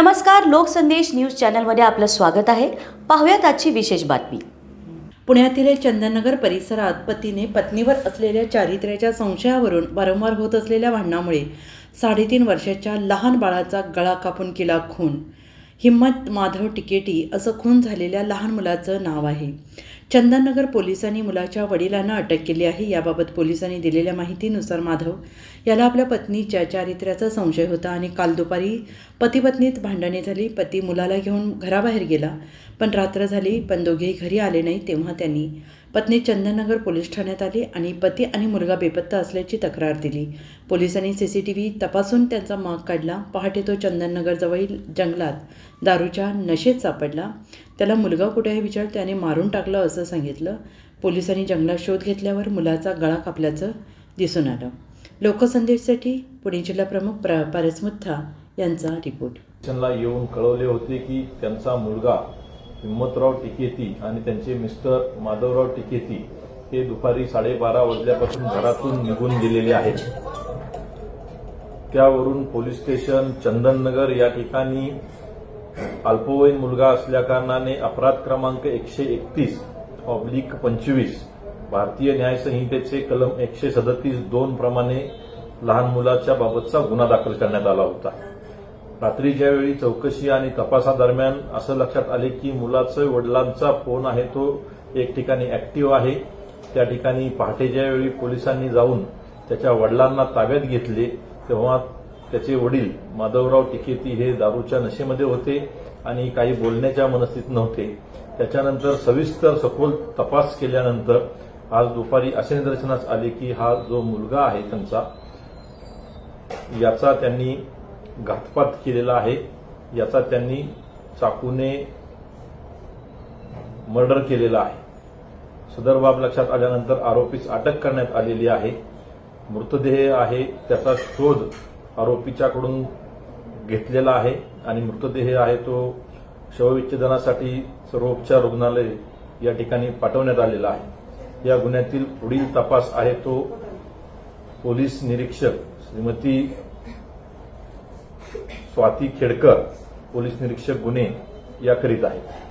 नमस्कार लोकसंदेश न्यूज चॅनलमध्ये आपलं स्वागत आहे. पाहूयात आजची विशेष बातमी. पुण्यातील चंदननगर परिसरात पतीने पत्नीवर असलेल्या चारित्र्याच्या संशयावरून वारंवार होत असलेल्या भांडणामुळे साडेतीन वर्षाच्या लहान बाळाचा गळा कापून केला खून. हिम्मत माधव टिकेटी असं खून झालेल्या लहान मुलाचं नाव आहे. चंदननगर पोलिसांनी मुलाच्या वडिलांना अटक केली आहे. याबाबत पोलिसांनी दिलेल्या माहितीनुसार माधव याला आपल्या पत्नीच्या चारित्र्याचा संशय होता आणि काल दुपारी पती पत्नीत भांडणे झाली. पती मुलाला घेऊन घराबाहेर गेला पण रात्र झाली पण दोघेही घरी आले नाही तेव्हा त्यांनी पत्नी चंदननगर पोलीस ठाण्यात आली आणि पती आणि मुलगा बेपत्ता असल्याची तक्रार दिली. पोलिसांनी सी सी टी व्ही तपासून त्यांचा माग काढला. पहाटे तो चंदननगरजवळील जंगलात दारूच्या नशेत सापडला. त्याला मुलगा कुठे आहे विचार त्याने मारून टाकलं असं सांगितलं. पोलिसांनी जंगलात शोध घेतल्यावर मुलाचा गळा कापल्याचं दिसून आलं. लोकसंदेशसाठी पुणे जिल्हा प्रमुख प्र पारसमुथा यांचा रिपोर्ट. स्टेशनला येऊन कळवले होते की त्यांचा मुलगा हिंमतराव टिकेती आणि त्यांचे मिस्टर माधवराव टिकेती हे दुपारी साडेबारा वाजल्यापासून घरातून निघून गेलेले आहेत. त्यावरून पोलीस स्टेशन चंदननगर या ठिकाणी अल्पवयीन मुलगा असल्याकारणाने अपराध क्रमांक एकशे एकतीस ऑब्लिक पंचवीस भारतीय न्याय संहितेचे कलम एकशे सदतीस दोन प्रमाणे लहान मुलाच्या बाबतचा गुन्हा दाखल करण्यात आला होता. रात्रीच्या वेळी चौकशी आणि तपासादरम्यान असं लक्षात आले की मुलाचं वडिलांचा फोन आहे तो एक ठिकाणी ऍक्टिव्ह आहे त्या ठिकाणी पहाटेच्या वेळी पोलिसांनी जाऊन त्याच्या वडिलांना ताब्यात घेतले तेव्हा त्याचे वडील माधवराव टिकेती हे दारूच्या नशेमध्ये होते. आणि काही बोलण्याच्या मनस्थित नव्हते. त्याच्यानंतर सविस्तर सखोल तपास केल्यानंतर आज दुपारी असे निदर्शनास आले की हा जो मुलगा आहे त्यांचा याचा त्यांनी घातपात केलेला आहे. याचा त्यांनी चाकूने मर्डर केलेला आहे. सदर बाब लक्षात आल्यानंतर आरोपीस अटक करण्यात आलेली आहे. मृतदेह आहे त्याचा शोध आरोपीच्याकडून घेतलेला आहे आणि मृतदेह आहे तो शवविच्छेदनासाठी सर्वोपचार रुग्णालय या ठिकाणी पाठवण्यात आलेला आहे. या गुन्ह्यातील पुढील तपास आहे तो पोलीस निरीक्षक श्रीमती स्वाती खेडकर पोलीस निरीक्षक गुन्हे या करीत आहेत